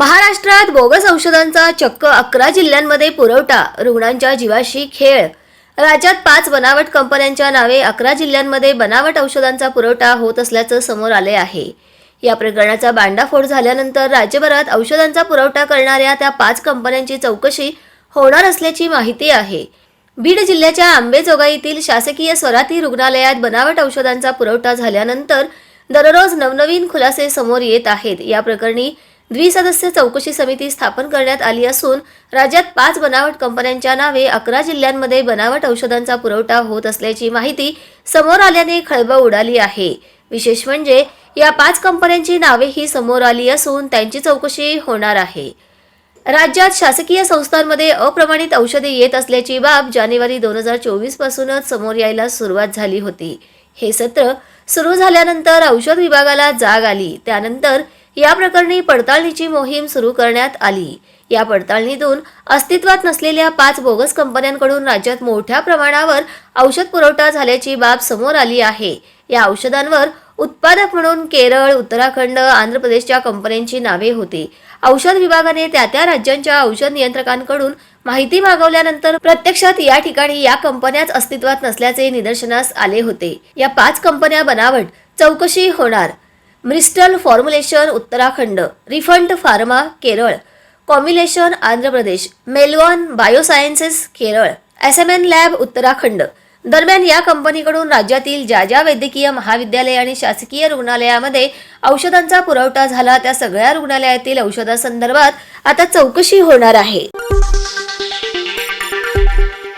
महाराष्ट्रात बोगस औषधांचा चक्क अकरा जिल्ह्यांमध्ये पुरवठा रुग्णांच्या जीवाशी खेळ. राज्यात पाच बनावट कंपन्यांच्या नावे अकरा जिल्ह्यांमध्ये बनावट औषधांचा पुरवठा होत असल्याचं समोर आले आहे. या प्रकरणाचा बांडाफोड झाल्यानंतर राज्यभरात औषधांचा पुरवठा करणाऱ्या त्या पाच कंपन्यांची चौकशी होणार असल्याची माहिती आहे. बीड जिल्ह्याच्या आंबेजोगाईतील शासकीय स्वराती रुग्णालयात बनावट औषधांचा पुरवठा झाल्यानंतर दररोज नवनवीन खुलासे समोर येत आहेत. या प्रकरणी द्विसदस्य चौकशी समिती स्थापन करण्यात आली असून राज्यात पाच बनावट कंपन्यांच्या नावे अकरा जिल्ह्यांमध्ये बनावट औषधांचा पुरवठा होत असल्याची माहिती समोर आल्याने खळबळ उडाली आहे. विशेष म्हणजे या पाच कंपन्यांची नावे ही समोर आली असून त्यांची चौकशी होणार आहे. राज्यात शासकीय संस्थांमध्ये अप्रमाणित औषधे येत असल्याची बाब जानेवारी दोन हजार चोवीस पासूनच समोर यायला सुरुवात झाली होती. हे सत्र सुरू झाल्यानंतर औषध विभागाला जाग आली. त्यानंतर या प्रकरणी पडताळणीची मोहीम सुरू करण्यात आली. या पडताळणीतून अस्तित्वात नसलेल्या पाच बोगस कंपन्यांकडून राज्यात मोठ्या प्रमाणावर औषध पुरवठा झाल्याची बाब समोर आली आहे. या औषधांवर उत्पादक म्हणून केरळ उत्तराखंड आंध्र प्रदेशच्या कंपन्यांची नावे होती. औषध विभागाने त्या त्या राज्यांच्या औषध नियंत्रकांकडून माहिती मागवल्यानंतर प्रत्यक्षात या ठिकाणी या कंपन्याच अस्तित्वात नसल्याचे निदर्शनास आले होते. या पाच कंपन्या बनावट चौकशी होणार. म्रिस्टल formulation Uttarakhand refund pharma Kerala कॉम्युलेशन Andhra Pradesh मेलवॉन biosciences Kerala S M N lab Uttarakhand दरम्यान या कंपनीकडून राज्यातील ज्या ज्या वैद्यकीय महाविद्यालय आणि शासकीय रुग्णालयामध्ये औषधांचा पुरवठा झाला त्या सगळ्या रुग्णालयातील औषधासंदर्भात आता चौकशी होणार आहे.